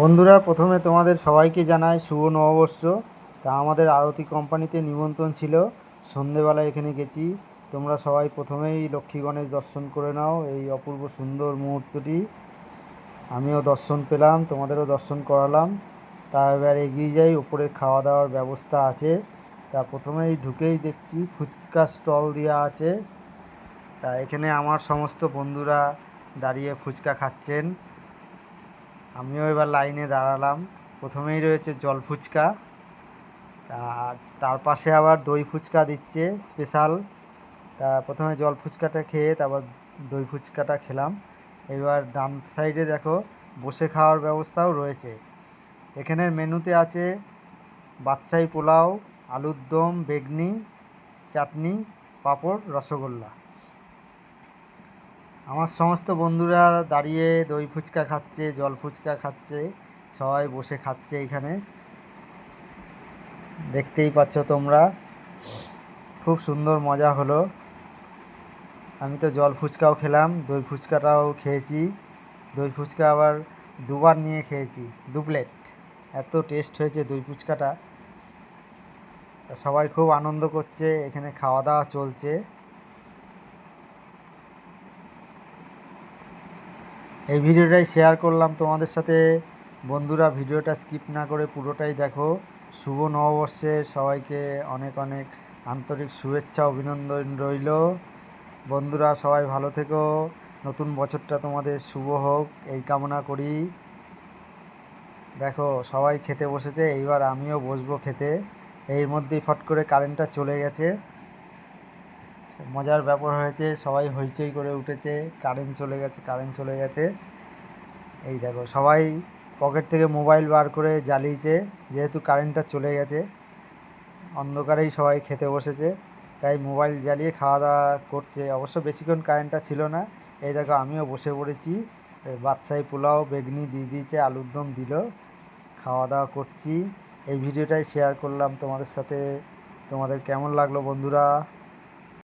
বন্ধুরা, প্রথমে তোমাদের সবাইকে জানাই শুভ নববর্ষ। তা আমাদের আরতি কোম্পানিতে নিমন্ত্রণ ছিল। সন্ধেবেলা এখানে গেছি। তোমরা সবাই প্রথমেই লক্ষ্মী গণেশ দর্শন করে নাও এই অপূর্ব সুন্দর মুহূর্তটি। আমিও দর্শন পেলাম, তোমাদেরও দর্শন করালাম। তা এবার এগিয়ে যাই, উপরে খাওয়া দাওয়ার ব্যবস্থা আছে। তা প্রথমেই ঢুকেই দেখছি ফুচকা স্টল দেওয়া আছে। তা এখানে আমার সমস্ত বন্ধুরা দাঁড়িয়ে ফুচকা খাচ্ছেন। আমিও এবার লাইনে দাঁড়ালাম। প্রথমেই রয়েছে জল ফুচকা। তার পাশে আবার দই ফুচকা দিচ্ছে, স্পেশাল। তা, প্রথমে জল ফুচকাটা খেয়ে তারপর দই ফুচকাটা খেলাম। এবার ডান সাইডে দেখো, বসে খাওয়ার ব্যবস্থাও রয়েছে। এখানের মেনুতে আছে বাদশাহী পোলাও, আলুর দম, বেগনি, চাটনি, পাঁপড়, রসগোল্লা। আমার সমস্ত বন্ধুরা দাঁড়িয়ে দই ফুচকা খাচ্ছে, জল ফুচকা খাচ্ছে, সবাই বসে খাচ্ছে এখানে। দেখতেই পাচ্ছ তোমরা, খুব সুন্দর মজা হলো। আমি তো জল ফুচকাও খেলাম, দই ফুচকাটাও খেয়েছি। দই ফুচকা আবার দুবার নিয়ে খেয়েছি, দু প্লেট। এত টেস্ট হয়েছে দই ফুচকাটা। সবাই খুব আনন্দ করছে, এখানে খাওয়া দাওয়া চলছে। এই ভিডিওটাই শেয়ার করলাম। তোমাদের সাথে বন্ধুরা ভিডিওটা স্কিপ না করে পুরোটাই দেখো। শুভ নববর্ষের সবাইকে অনেক অনেক আন্তরিক শুভেচ্ছা, অভিনন্দন রইল। বন্ধুরা সবাই ভালো থেকো। নতুন বছরটা তোমাদের শুভ হোক, এই কামনা করি। দেখো, সবাই খেতে বসেছে, এইবার আমিও বসবো খেতে। এর মধ্যেই ফট করে কারেন্টটা চলে গেছে। মজার ব্যাপার হয়েছে, সবাই হইচই করে উঠেছে কারেন্ট চলে গেছে কারেন্ট চলে গেছে। এই দেখো, সবাই পকেট থেকে মোবাইল বার করে জ্বালিয়েছে, যেহেতু কারেন্টটা চলে গেছে। অন্ধকারেই সবাই খেতে বসেছে, তাই মোবাইল জ্বালিয়ে খাওয়া দাওয়া করছে। অবশ্য বেশিক্ষণ কারেন্টটা ছিল না। এই দেখো, আমিও বসে পড়েছি। বাদশাহী পোলাও, বেগনি দিয়ে দিয়েছে, আলুর দম দিল। খাওয়া দাওয়া করছি। এই ভিডিওটাই শেয়ার করলাম তোমাদের সাথে। তোমাদের কেমন লাগল বন্ধুরা?